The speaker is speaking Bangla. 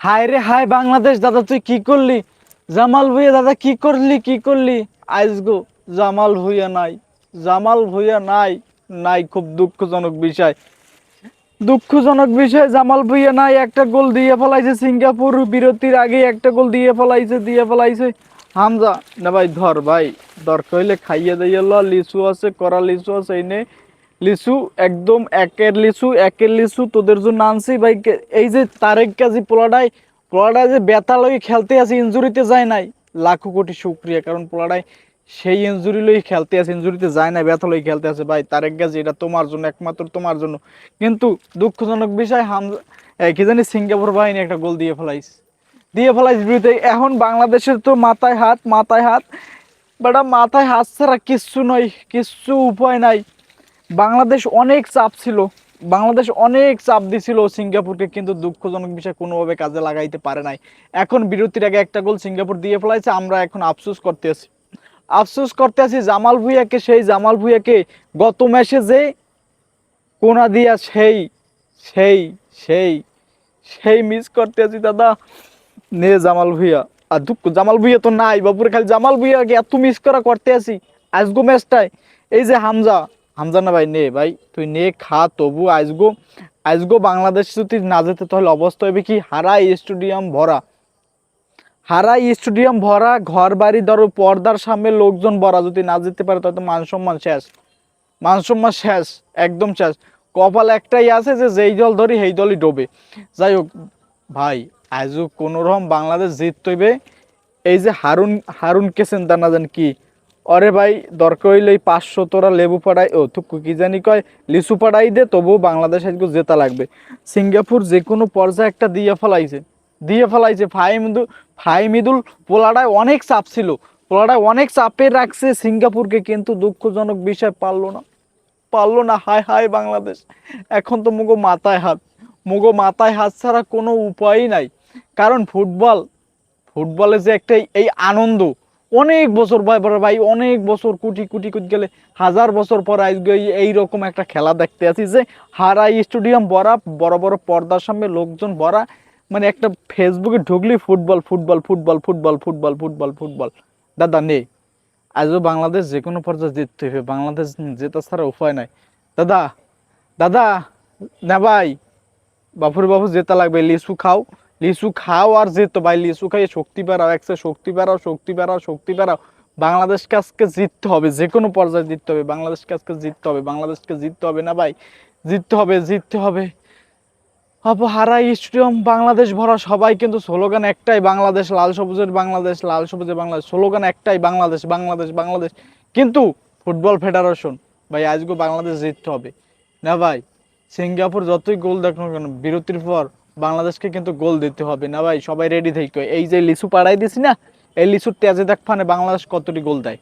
হায় রে হায়, বাংলাদেশ, দাদা, তুই কি করলি? জামাল ভুইয়া, দাদা, কি করলি কি করলি? আইজ গো, জামাল ভুইয়া নাই, জামাল ভুইয়া নাই নাই খুব দুঃখজনক বিষয়। দুঃখজনক বিষয়, জামাল ভুইয়া নাই, একটা গোল দিয়ে ফেলাইছে সিঙ্গাপুর, বিরতির আগে একটা গোল দিয়ে ফেলাইছে দিয়ে ফেলাইছে। হামজা, না ভাই, ধর ভাই, দরকার হইলে খাইয়ে দিয়ে ল, লিচু আছে করা লিচু আছে এই লিচু, একদম একের লিচু একের লিচু, তোদের জন্য আনছি ভাই। এই যে তারেক কাজী পোলাডাই পোলাডায় যে ব্যথা লই খেলতে আছে ইঞ্জুরিতে যায় নাই। লাখো কোটি শুক্রিয়া, কারণ পোলাডায় সেই ইঞ্জুরি লই খেলতে আছে ইঞ্জুরিতে যায় না ব্যথা লই খেলতে আছে। ভাই, তারেক গাজী এটা তোমার জন্য, একমাত্র তোমার জন্য। কিন্তু দুঃখজনক বিষয় এই কি জানি সিঙ্গাপুর বাহিনী একটা গোল দিয়ে ফেলাইছে। দিয়ে ফেলাইছে বিরুদ্ধে। এখন বাংলাদেশের তো মাথায় হাত মাথায় হাত। বেটা, মাথায় হাত ছাড়া কিচ্ছু নয়, কিচ্ছু উপায় নাই। বাংলাদেশ অনেক চাপ ছিল। বাংলাদেশ অনেক চাপ দিছিল সিঙ্গাপুরকে, কিন্তু দুঃখজনক বিষয় কোনোভাবে কাজে লাগাইতে পারে নাই। এখন বিরতির আগে একটা গোল সিঙ্গাপুর দিয়ে ফেলাইছে, আমরা এখন আফসোস করতে আছি। আফসোস করতে আছি জামাল ভুইয়াকে, সেই জামাল ভুইয়াকে গত ম্যাচে যে কোনা দিয়া সেই সেই সেই সেই মিস করতে আছি দাদা, নে জামাল ভুইয়া। আর দুঃখ, জামাল ভুইয়া তো নাই বাপুরে খালি জামাল ভুইয়াকে এত মিস করা করতে আছি। আজগো ম্যাচটায়, এই যে হামজা হামজা না ভাই, নে ভাই, তুই নে, খা, তবু আজগো আজগো বাংলাদেশ যদি না যেতে তাহলে অবস্থা হবে কি? হারা স্টেডিয়াম ভরা। হারা স্টেডিয়াম ভরা, ঘর, বাড়ি ধরো পর্দার সামনে লোকজন ভরা। যদি না যেতে পারে তাহলে তো মান সম্মান শেষ। মান সম্মান শেষ, একদম শেষ। কপাল একটাই আছে যে যেই দল ধরি সেই দলই ডোবে। যাই হোক, ভাই আজও কোনো রকম বাংলাদেশ জিততইবে এই যে হারুন, হারুনকে চিন্তা না জান কি অরে ভাই, দরকার হইলে এই পাঁচশো তোরা লেবু পাড়াই ও তুকু কি জানি কয়, লিচু পাড়াই দে, তবুও বাংলাদেশ আজকে জেতা লাগবে। সিঙ্গাপুর যে কোনো পর্যায়ে একটা দিয়ে ফেলাইছে। দিয়ে ফেলাইছে ফাইমিদুল ফাইমিদুল পোলাডায় অনেক চাপ ছিল। পোলাডায় অনেক চাপে রাখছে, সিঙ্গাপুরকে কিন্তু দুঃখজনক বিষয় পারল না। পারল না, হায় হায় বাংলাদেশ। এখন তো মুগো মাথায় হাত। মুগো মাথায় হাত ছাড়া কোনো উপায়ই নাই। কারণ ফুটবল, ফুটবলে যে একটা এই আনন্দ অনেক বছর ভাই ভাই, অনেক বছর কোটি কোটি কোটি গেলে হাজার বছর পর আজকে এই- এইরকম একটা খেলা দেখতে আছি যে হারাই স্টেডিয়াম ভরা, বড় বড় পর্দার সামনে লোকজন ভরা মানে একটা ফেসবুকে ঢুকলি football football football football football football football. দাদা, নেই। আজও বাংলাদেশ যে কোনো পর্যায়ে জিততে হবে, বাংলাদেশ জেতা ছাড়া উপায় নাই। দাদা দাদা, না ভাই, বাপুর বাবু জেতা লাগবে, লিচু খাও। লিচু খাও আর যেত ভাই, লিচু খাইয়ে শক্তি বাড়াও একসে শক্তি বাড়াও শক্তি বাড়াও শক্তি বাড়াও। বাংলাদেশকে আজকে জিততে হবে যে কোনো পর্যায়ে জিততে হবে, বাংলাদেশকে আজকে জিততে হবে, বাংলাদেশকে জিততে হবে না ভাই? জিততে হবে জিততে হবে। হারাই স্টেডিয়াম, বাংলাদেশ ভরা সবাই, কিন্তু স্লোগান একটাই, বাংলাদেশ লাল সবুজের বাংলাদেশ, লাল সবুজের বাংলাদেশ। স্লোগান একটাই, বাংলাদেশ বাংলাদেশ বাংলাদেশ। কিন্তু ফুটবল ফেডারেশন, ভাই আজকে বাংলাদেশ জিততে হবে। না ভাই, সিঙ্গাপুর যতই গোল দেখো কেন, বিরতির পর বাংলাদেশকে কিন্তু গোল দিতে হবে। না ভাই, সবাই রেডি থেকে এই যে লিচু পাড়াই দিছি না, এই লিচুর তেজে দেখ ফানে বাংলাদেশ কতটি গোল দেয়।